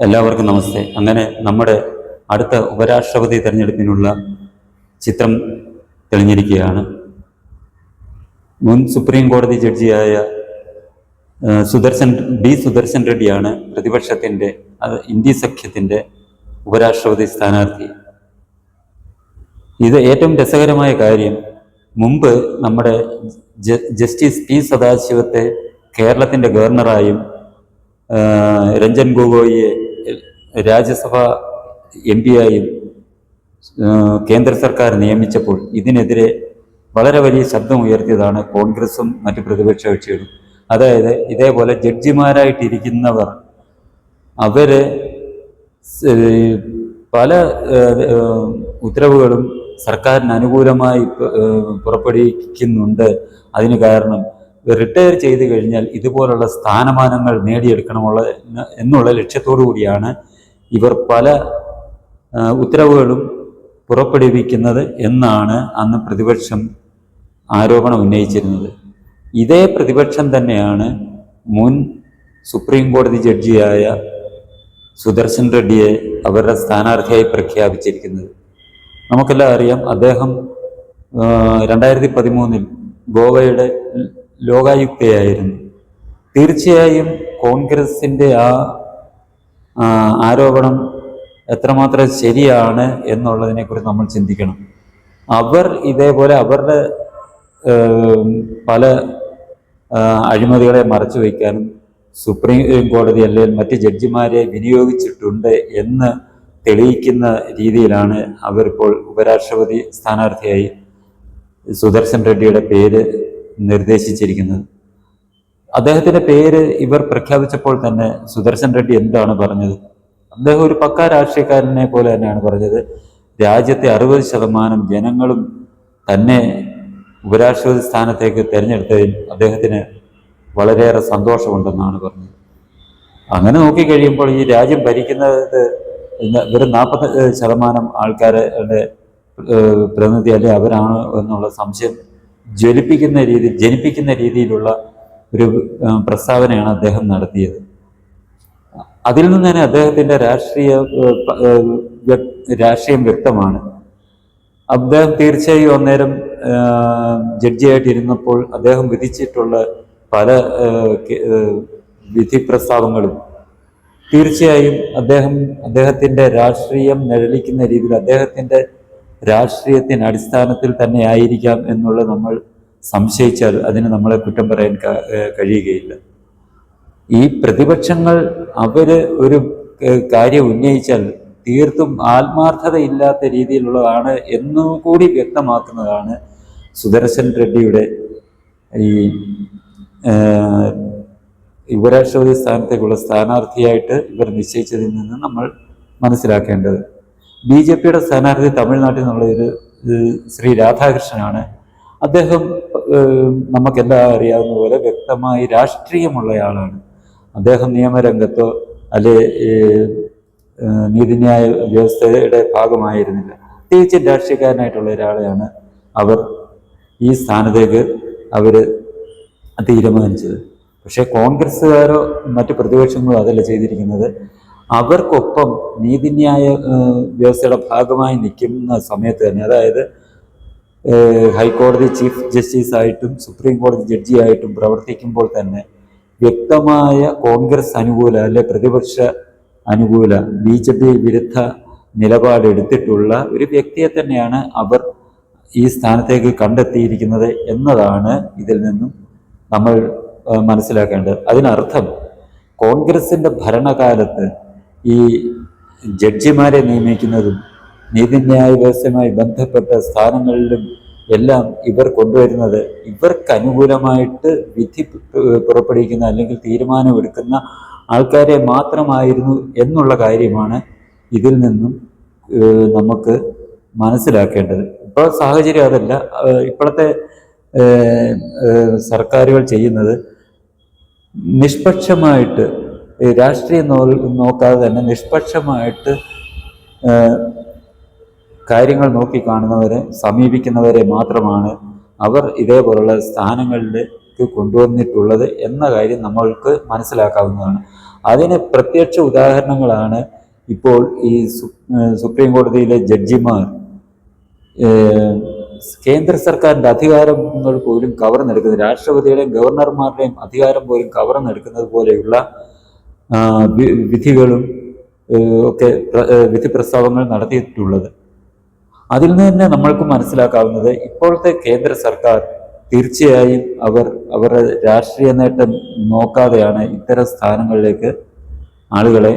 എല്ലാവർക്കും നമസ്തേ. അങ്ങനെ നമ്മുടെ അടുത്ത ഉപരാഷ്ട്രപതി തിരഞ്ഞെടുപ്പിനുള്ള ചിത്രം തെളിഞ്ഞിരിക്കുകയാണ്. മുൻ സുപ്രീം കോടതി ജഡ്ജിയായ സുദർശൻ ബി സുദർശൻ റെഡ്ഡിയാണ് പ്രതിപക്ഷത്തിന്റെ അത് ഇന്ത്യ സഖ്യത്തിന്റെ ഉപരാഷ്ട്രപതി സ്ഥാനാർത്ഥി. ഇത് ഏറ്റവും രസകരമായ കാര്യം മുമ്പ് നമ്മുടെ ജസ്റ്റിസ് പി സദാശിവത്തെ കേരളത്തിന്റെ ഗവർണറായും രഞ്ജൻ ഗൊഗോയിയെ രാജ്യസഭ എം പിയായും കേന്ദ്ര സർക്കാർ നിയമിച്ചപ്പോൾ ഇതിനെതിരെ വളരെ വലിയ ശബ്ദം ഉയർത്തിയതാണ് കോൺഗ്രസും മറ്റ് പ്രതിപക്ഷ കക്ഷികളും. അതായത് ഇതേപോലെ ജഡ്ജിമാരായിട്ടിരിക്കുന്നവർ അവർ പല ഉത്തരവുകളും സർക്കാരിന് അനുകൂലമായി പുറപ്പെടുവിക്കുന്നുണ്ട്. അതിന് കാരണം റിട്ടയർ ചെയ്ത് കഴിഞ്ഞാൽ ഇതുപോലുള്ള സ്ഥാനമാനങ്ങൾ നേടിയെടുക്കണമുള്ള എന്നുള്ള ലക്ഷ്യത്തോടു കൂടിയാണ് ഇവർ പല ഉത്തരവുകളും പുറപ്പെടുവിക്കുന്നത് എന്നാണ് അന്ന് പ്രതിപക്ഷം ആരോപണം ഉന്നയിച്ചിരുന്നത്. ഇതേ പ്രതിപക്ഷം തന്നെയാണ് മുൻ സുപ്രീം കോടതി ജഡ്ജിയായ സുദർശൻ റെഡ്ഡിയെ അവരുടെ സ്ഥാനാർത്ഥിയായി പ്രഖ്യാപിച്ചിരിക്കുന്നത്. നമുക്കെല്ലാം അറിയാം അദ്ദേഹം രണ്ടായിരത്തി പതിമൂന്നിൽ ഗോവയുടെ ലോകായുക്തയായിരുന്നു. തീർച്ചയായും കോൺഗ്രസിന്റെ ആ, ആരോപണം എത്രമാത്രം ശരിയാണ് എന്നുള്ളതിനെക്കുറിച്ച് നമ്മൾ ചിന്തിക്കണം. അവർ ഇതേപോലെ അവരുടെ പല അഴിമതികളെ മറച്ചു വയ്ക്കാനും സുപ്രീം കോടതി അല്ലെങ്കിൽ മറ്റ് ജഡ്ജിമാരെ വിനിയോഗിച്ചിട്ടുണ്ട് എന്ന് തെളിയിക്കുന്ന രീതിയിലാണ് അവരിപ്പോൾ ഉപരാഷ്ട്രപതി സ്ഥാനാർത്ഥിയായി സുദർശൻ റെഡ്ഡിയുടെ പേര് നിർദ്ദേശിച്ചിരിക്കുന്നത്. അദ്ദേഹത്തിന്റെ പേര് ഇവർ പ്രഖ്യാപിച്ചപ്പോൾ തന്നെ സുദർശൻ റെഡ്ഡി എന്താണ് പറഞ്ഞത്? അദ്ദേഹം ഒരു പക്ക രാഷ്ട്രീയക്കാരനെ പോലെ തന്നെയാണ് പറഞ്ഞത്. രാജ്യത്തെ അറുപത് ശതമാനം ജനങ്ങളും തന്നെ ഉപരാഷ്ട്രപതി സ്ഥാനത്തേക്ക് തിരഞ്ഞെടുത്തതിൽ അദ്ദേഹത്തിന് വളരെയേറെ സന്തോഷമുണ്ടെന്നാണ് പറഞ്ഞത്. അങ്ങനെ നോക്കിക്കഴിയുമ്പോൾ ഈ രാജ്യം ഭരിക്കുന്നത് വെറും നാൽപ്പത് ശതമാനം ആൾക്കാരുടെ പ്രതിനിധി അല്ലെ അവരാണ് എന്നുള്ള സംശയം ജ്വലിപ്പിക്കുന്ന രീതി ജനിപ്പിക്കുന്ന രീതിയിലുള്ള ഒരു പ്രസ്താവനയാണ് അദ്ദേഹം നടത്തിയത്. അതിൽ നിന്ന് തന്നെ അദ്ദേഹത്തിന്റെ രാഷ്ട്രീയ രാഷ്ട്രീയം വ്യക്തമാണ്. അദ്ദേഹം തീർച്ചയായും അന്നേരം ജഡ്ജിയായിട്ടിരുന്നപ്പോൾ അദ്ദേഹം വിധിച്ചിട്ടുള്ള പല വിധി പ്രസ്താവങ്ങളും തീർച്ചയായും അദ്ദേഹം അദ്ദേഹത്തിന്റെ രാഷ്ട്രീയം നിഴലിക്കുന്ന രീതിയിൽ അദ്ദേഹത്തിന്റെ രാഷ്ട്രീയത്തിന് അടിസ്ഥാനത്തിൽ തന്നെ ആയിരിക്കാം എന്നുള്ള നമ്മൾ സംശയിച്ചാൽ അതിന് നമ്മളെ കുറ്റം പറയാൻ കഴിയുകയില്ല. ഈ പ്രതിപക്ഷങ്ങൾ അവർ ഒരു കാര്യം ഉന്നയിച്ചാൽ തീർത്തും ആത്മാർത്ഥതയില്ലാത്ത രീതിയിലുള്ളതാണ് എന്നും കൂടി വ്യക്തമാക്കുന്നതാണ് സുദർശൻ റെഡ്ഡിയുടെ ഈ യുവരാഷ്ട്രപതി സ്ഥാനത്തേക്കുള്ള സ്ഥാനാർത്ഥിയായിട്ട് ഇവർ നിശ്ചയിച്ചതിൽ നിന്ന് നമ്മൾ മനസ്സിലാക്കേണ്ടത്. ബി ജെ പിയുടെ സ്ഥാനാർത്ഥി തമിഴ്നാട്ടിൽ നിന്നുള്ള ഒരു ശ്രീ രാധാകൃഷ്ണനാണ്. അദ്ദേഹം നമുക്കെല്ലാം അറിയാവുന്ന പോലെ വ്യക്തമായി രാഷ്ട്രീയമുള്ളയാളാണ് അദ്ദേഹം നിയമരംഗത്തോ അല്ലെ നീതിന്യായ വ്യവസ്ഥയുടെ ഭാഗമായിരുന്നില്ല. പ്രത്യേകിച്ച് രാഷ്ട്രീയക്കാരനായിട്ടുള്ള ഒരാളെയാണ് അവർ ഈ സ്ഥാനത്തേക്ക് അവർ തീരുമാനിച്ചത്. പക്ഷേ കോൺഗ്രസ്സുകാരോ മറ്റ് പ്രതിപക്ഷങ്ങളോ അതല്ല ചെയ്തിരിക്കുന്നത്. അവർക്കൊപ്പം നീതിന്യായ വ്യവസ്ഥയുടെ ഭാഗമായി നിൽക്കുന്ന സമയത്ത് തന്നെ അതായത് ഹൈക്കോടതി ചീഫ് ജസ്റ്റിസ് ആയിട്ടും സുപ്രീം കോടതി ജഡ്ജിയായിട്ടും പ്രവർത്തിക്കുമ്പോൾ തന്നെ വ്യക്തമായ കോൺഗ്രസ് അനുകൂല അല്ലെ പ്രതിപക്ഷ അനുകൂല ബി ജെ പി വിരുദ്ധ നിലപാടെടുത്തിട്ടുള്ള ഒരു വ്യക്തിയെ തന്നെയാണ് അവർ ഈ സ്ഥാനത്തേക്ക് കണ്ടെത്തിയിരിക്കുന്നത് എന്നതാണ് ഇതിൽ നിന്നും നമ്മൾ മനസ്സിലാക്കേണ്ടത്. അതിനർത്ഥം കോൺഗ്രസിന്റെ ഭരണകാലത്ത് ഈ ജഡ്ജിമാരെ നിയമിക്കുന്നതും നീതിന്യായ വ്യവസ്ഥയുമായി ബന്ധപ്പെട്ട സ്ഥാനങ്ങളിലും എല്ലാം ഇവർ കൊണ്ടുവരുന്നത് ഇവർക്ക് അനുകൂലമായിട്ട് വിധി പുറപ്പെടുവിക്കുന്ന അല്ലെങ്കിൽ തീരുമാനമെടുക്കുന്ന ആൾക്കാരെ മാത്രമായിരുന്നു എന്നുള്ള കാര്യമാണ് ഇതിൽ നിന്നും നമുക്ക് മനസ്സിലാക്കേണ്ടത്. ഇപ്പോൾ സാഹചര്യം അതല്ല. ഇപ്പോഴത്തെ സർക്കാരുകൾ ചെയ്യുന്നത് നിഷ്പക്ഷമായിട്ട് രാഷ്ട്രീയം നോക്കാതെ തന്നെ നിഷ്പക്ഷമായിട്ട് കാര്യങ്ങൾ നോക്കി കാണുന്നവരെ സമീപിക്കുന്നവരെ മാത്രമാണ് അവർ ഇതേപോലുള്ള സ്ഥാനങ്ങളിലേക്ക് കൊണ്ടുവന്നിട്ടുള്ളത് എന്ന കാര്യം നമ്മൾക്ക് മനസ്സിലാക്കാവുന്നതാണ്. അതിന് പ്രത്യക്ഷ ഉദാഹരണങ്ങളാണ് ഇപ്പോൾ ഈ സുപ്രീം കോടതിയിലെ ജഡ്ജിമാർ. കേന്ദ്ര സർക്കാരിന്റെ അധികാരങ്ങൾ പോലും കവർന്നെടുക്കുന്നത് രാഷ്ട്രപതിയുടെയും ഗവർണർമാരുടെയും അധികാരം പോലും കവർന്നെടുക്കുന്നത് പോലെയുള്ള വിധികളും ഒക്കെ വിധി പ്രസ്താവങ്ങൾ നടത്തിയിട്ടുള്ളത്. അതിൽ നിന്ന് തന്നെ നമ്മൾക്ക് മനസ്സിലാക്കാവുന്നത് ഇപ്പോഴത്തെ കേന്ദ്ര സർക്കാർ തീർച്ചയായും അവർ അവരുടെ രാഷ്ട്രീയ നേട്ടം നോക്കാതെയാണ് ഇത്തരം സ്ഥാനങ്ങളിലേക്ക് ആളുകളെ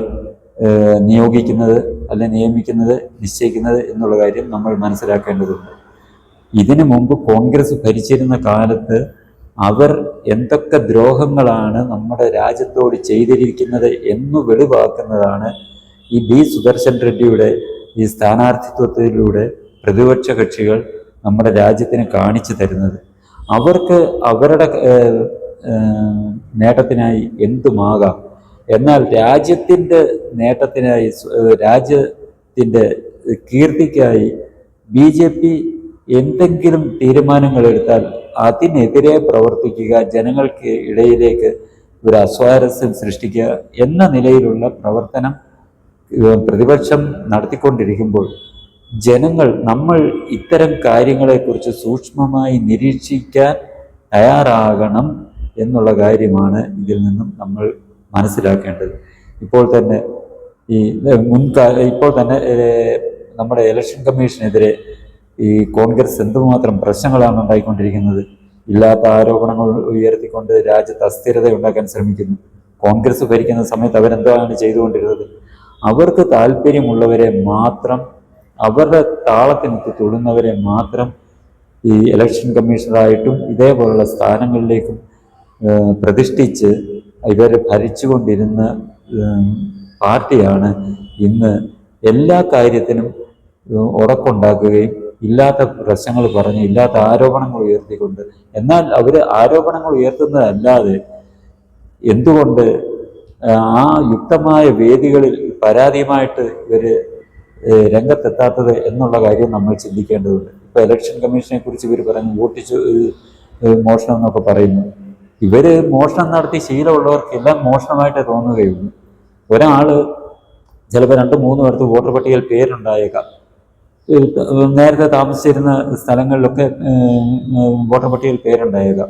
നിയോഗിക്കുന്നത് അല്ലെ നിയമിക്കുന്നത് നിശ്ചയിക്കുന്നത് എന്നുള്ള കാര്യം നമ്മൾ മനസ്സിലാക്കേണ്ടതുണ്ട്. ഇതിനു മുമ്പ് കോൺഗ്രസ് ഭരിച്ചിരുന്ന കാലത്ത് അവർ എന്തൊക്കെ ദ്രോഹങ്ങളാണ് നമ്മുടെ രാജ്യത്തോട് ചെയ്തിരിക്കുന്നത് എന്ന് വെളിവാക്കുന്നതാണ് ഈ ബി സുദർശൻ റെഡ്ഡിയുടെ ഈ സ്ഥാനാർത്ഥിത്വത്തിലൂടെ പ്രതിപക്ഷ കക്ഷികൾ നമ്മുടെ രാജ്യത്തിന് കാണിച്ചു തരുന്നത്. അവർക്ക് അവരുടെ നേട്ടത്തിനായി എന്തുമാകാം? എന്നാൽ രാജ്യത്തിന്റെ നേട്ടത്തിനായി രാജ്യത്തിന്റെ കീർത്തിക്കായി ബി ജെ പി എന്തെങ്കിലും തീരുമാനങ്ങൾ എടുത്താൽ അതിനെതിരെ പ്രവർത്തിക്കുക ജനങ്ങൾക്ക് ഇടയിലേക്ക് ഒരു അസ്വാരസ്യം സൃഷ്ടിക്കുക എന്ന നിലയിലുള്ള പ്രവർത്തനം പ്രതിപക്ഷം നടത്തിക്കൊണ്ടിരിക്കുമ്പോൾ ജനങ്ങൾ നമ്മൾ ഇത്തരം കാര്യങ്ങളെക്കുറിച്ച് സൂക്ഷ്മമായി നിരീക്ഷിക്കാൻ തയ്യാറാകണം എന്നുള്ള കാര്യമാണ് ഇതിൽ നിന്നും നമ്മൾ മനസ്സിലാക്കേണ്ടത്. ഇപ്പോൾ തന്നെ ഈ മുൻകാല ഇപ്പോൾ തന്നെ നമ്മുടെ ഇലക്ഷൻ കമ്മീഷനെതിരെ ഈ കോൺഗ്രസ് എന്തുമാത്രം പ്രശ്നങ്ങളാണ് ഉണ്ടായിക്കൊണ്ടിരിക്കുന്നത്? ഇല്ലാത്ത ആരോപണങ്ങൾ ഉയർത്തിക്കൊണ്ട് രാജ്യത്ത് അസ്ഥിരത ഉണ്ടാക്കാൻ ശ്രമിക്കുന്നു. കോൺഗ്രസ് ഭരിക്കുന്ന സമയത്ത് അവരെന്താണ് ചെയ്തുകൊണ്ടിരുന്നത്? അവർക്ക് താല്പര്യമുള്ളവരെ മാത്രം അവരുടെ താളത്തിനൊത്ത് തൊടുന്നവരെ മാത്രം ഈ ഇലക്ഷൻ കമ്മീഷണറായിട്ടും ഇതേപോലുള്ള സ്ഥാനങ്ങളിലേക്കും പ്രതിഷ്ഠിച്ച് ഇവർ ഭരിച്ചുകൊണ്ടിരുന്ന പാർട്ടിയാണ് ഇന്ന് എല്ലാ കാര്യത്തിനും ഉറപ്പുണ്ടാക്കുകയും ഇല്ലാത്ത പ്രശ്നങ്ങൾ പറഞ്ഞ് ഇല്ലാത്ത ആരോപണങ്ങൾ ഉയർത്തിക്കൊണ്ട്. എന്നാൽ അവർ ആരോപണങ്ങൾ ഉയർത്തുന്നതല്ലാതെ എന്തുകൊണ്ട് ആ യുക്തമായ വേദികളിൽ പരാതിയുമായിട്ട് ഏഹ് രംഗത്തെത്താത്തത് എന്നുള്ള കാര്യം നമ്മൾ ചിന്തിക്കേണ്ടതുണ്ട്. ഇപ്പോൾ ഇലക്ഷൻ കമ്മീഷനെ കുറിച്ച് ഇവർ പറഞ്ഞു വോട്ട് മോഷണം എന്നൊക്കെ പറയുന്നു. ഇവർ മോഷണം നടത്തി ശീലമുള്ളവർക്കെല്ലാം മോഷണമായിട്ട് തോന്നുകയുള്ളൂ. ഒരാൾ ചിലപ്പോൾ രണ്ട് മൂന്ന് പേർക്ക് വോട്ടർ പട്ടികയിൽ പേരുണ്ടായേക്കാം. നേരത്തെ താമസിച്ചിരുന്ന സ്ഥലങ്ങളിലൊക്കെ വോട്ടർ പട്ടികയിൽ പേരുണ്ടായേക്കാം.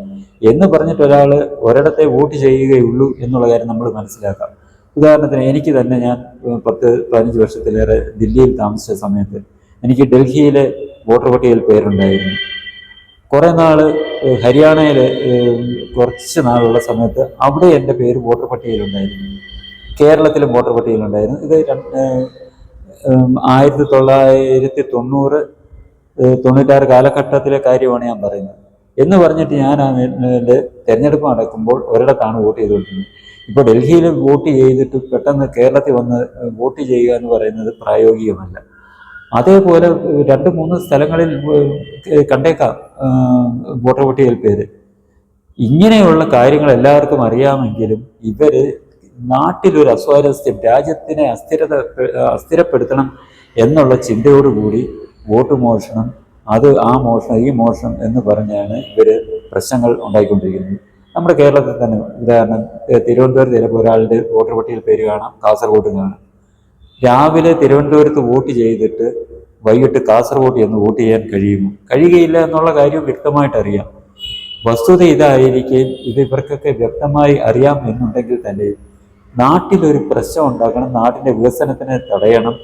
എന്ന് പറഞ്ഞിട്ട് ഒരാൾ ഒരിടത്തെ വോട്ട് ചെയ്യുകയുള്ളൂ എന്നുള്ള കാര്യം നമ്മൾ മനസ്സിലാക്കാം. ഉദാഹരണത്തിന് എനിക്ക് തന്നെ ഞാൻ പത്ത് പതിനഞ്ച് വർഷത്തിലേറെ ദില്ലിയിൽ താമസിച്ച സമയത്ത് എനിക്ക് ഡൽഹിയിലെ വോട്ടർ പട്ടികയിൽ പേരുണ്ടായിരുന്നു. കുറേ നാൾ ഹരിയാനയിൽ കുറച്ച് നാളുള്ള സമയത്ത് അവിടെ എന്റെ പേര് വോട്ടർ പട്ടികയിലുണ്ടായിരുന്നു. കേരളത്തിലും വോട്ടർ പട്ടികയിലുണ്ടായിരുന്നു. ഇത് ആയിരത്തി തൊള്ളായിരത്തി തൊണ്ണൂറ് തൊണ്ണൂറ്റാറ് കാലഘട്ടത്തിലെ കാര്യമാണ് ഞാൻ പറയുന്നത്. എന്ന് പറഞ്ഞിട്ട് ഞാൻ ആ തെരഞ്ഞെടുപ്പ് നടക്കുമ്പോൾ ഒരിടത്താണ് വോട്ട് ചെയ്തുകൊണ്ടിരുന്നത്. ഇപ്പോൾ ഡൽഹിയിൽ വോട്ട് ചെയ്തിട്ട് പെട്ടെന്ന് കേരളത്തിൽ വന്ന് വോട്ട് ചെയ്യുക എന്ന് പറയുന്നത് പ്രായോഗികമല്ല. അതേപോലെ രണ്ട് മൂന്ന് സ്ഥലങ്ങളിൽ കണ്ടേക്കാം വോട്ടർ പട്ടികയിൽ പേര്. ഇങ്ങനെയുള്ള കാര്യങ്ങൾ എല്ലാവർക്കും അറിയാമെങ്കിലും ഇവർ നാട്ടിലൊരു അസ്വാരസ്യം രാജ്യത്തിനെ അസ്ഥിരത അസ്ഥിരപ്പെടുത്തണം എന്നുള്ള ചിന്തയോടുകൂടി വോട്ട് മോഷണം അത് ആ മോഷണം ഈ മോഷണം എന്ന് പറഞ്ഞാണ് ഇവർ പ്രശ്നങ്ങൾ ഉണ്ടായിക്കൊണ്ടിരിക്കുന്നത്. നമ്മുടെ കേരളത്തിൽ തന്നെ ഉദാഹരണം തിരുവനന്തപുരത്ത് ചിലപ്പോൾ ഒരാളുടെ വോട്ടർ പട്ടികയിൽ പേര് കാണാം കാസർഗോഡ് കാണാം. രാവിലെ തിരുവനന്തപുരത്ത് വോട്ട് ചെയ്തിട്ട് വൈകിട്ട് കാസർഗോഡ് എന്ന് വോട്ട് ചെയ്യാൻ കഴിയുമോ? കഴിയുകയില്ല എന്നുള്ള കാര്യം വ്യക്തമായിട്ട് അറിയാം. വസ്തുത ഇതായിരിക്കെ ഇത് ഇവർക്കൊക്കെ വ്യക്തമായി അറിയാം എന്നുണ്ടെങ്കിൽ തന്നെ നാട്ടിലൊരു പ്രശ്നം ഉണ്ടാക്കണം നാട്ടിന്റെ വികസനത്തിനെ തടയണം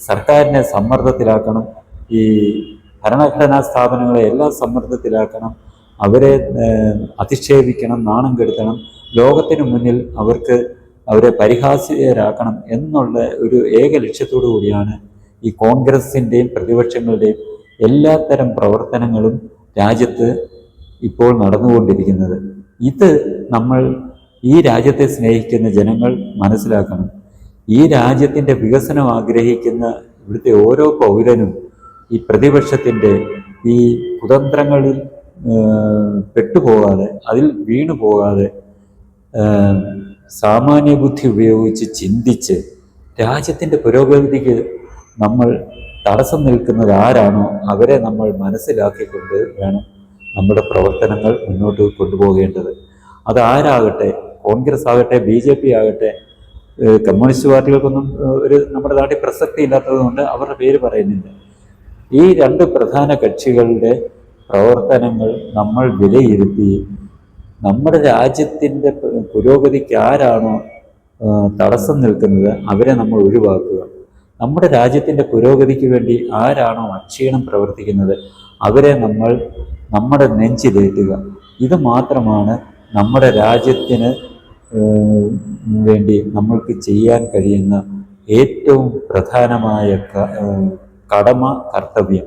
സർക്കാരിനെ സമ്മർദ്ദത്തിലാക്കണം ഈ ഭരണഘടനാ സ്ഥാപനങ്ങളെ എല്ലാം സമ്മർദ്ദത്തിലാക്കണം അവരെ അധിക്ഷേപിക്കണം നാണം കെടുത്തണം ലോകത്തിന് മുന്നിൽ അവർക്ക് അവരെ പരിഹാസ്യരാക്കണം എന്നുള്ള ഒരു ഏക ലക്ഷ്യത്തോടു കൂടിയാണ് ഈ കോൺഗ്രസിന്റെയും പ്രതിപക്ഷങ്ങളുടെയും എല്ലാത്തരം പ്രവർത്തനങ്ങളും രാജ്യത്ത് ഇപ്പോൾ നടന്നുകൊണ്ടിരിക്കുന്നത്. ഇത് നമ്മൾ ഈ രാജ്യത്തെ സ്നേഹിക്കുന്ന ജനങ്ങൾ മനസ്സിലാക്കണം. ഈ രാജ്യത്തിന്റെ വികസനം ആഗ്രഹിക്കുന്ന ഇവിടുത്തെ ഓരോ പൗരനും ഈ പ്രതിപക്ഷത്തിന്റെ ഈ കുതന്ത്രങ്ങളിൽ പെട്ടുപോകാതെ അതിൽ വീണു പോകാതെ സാമാന്യ ബുദ്ധി ഉപയോഗിച്ച് ചിന്തിച്ച് രാജ്യത്തിന്റെ പുരോഗതിക്ക് നമ്മൾ തടസ്സം നിൽക്കുന്നത് ആരാണോ അവരെ നമ്മൾ മനസ്സിലാക്കിക്കൊണ്ട് വേണം നമ്മുടെ പ്രവർത്തനങ്ങൾ മുന്നോട്ട് കൊണ്ടുപോകേണ്ടത്. അത് ആരാകട്ടെ കോൺഗ്രസ് ആകട്ടെ ബി ജെ പി ആകട്ടെ കമ്മ്യൂണിസ്റ്റ് പാർട്ടികൾക്കൊന്നും ഒരു നമ്മുടെ നാട്ടിൽ പ്രസക്തി ഇല്ലാത്തത് കൊണ്ട് അവരുടെ പേര് പറയുന്നില്ല. ഈ രണ്ട് പ്രധാന കക്ഷികളുടെ പ്രവർത്തനങ്ങൾ നമ്മൾ വിലയിരുത്തി നമ്മുടെ രാജ്യത്തിന്റെ പുരോഗതിക്ക് ആരാണോ തടസ്സം നിൽക്കുന്നത് അവരെ നമ്മൾ ഒഴിവാക്കുക. നമ്മുടെ രാജ്യത്തിന്റെ പുരോഗതിക്ക് വേണ്ടി ആരാണോ അക്ഷീണം പ്രവർത്തിക്കുന്നത് അവരെ നമ്മൾ നമ്മുടെ നെഞ്ചിലേറ്റുക. ഇത് മാത്രമാണ് നമ്മുടെ രാജ്യത്തിന് വേണ്ടി നമ്മൾക്ക് ചെയ്യാൻ കഴിയുന്ന ഏറ്റവും പ്രധാനമായ കടമ കർത്തവ്യം.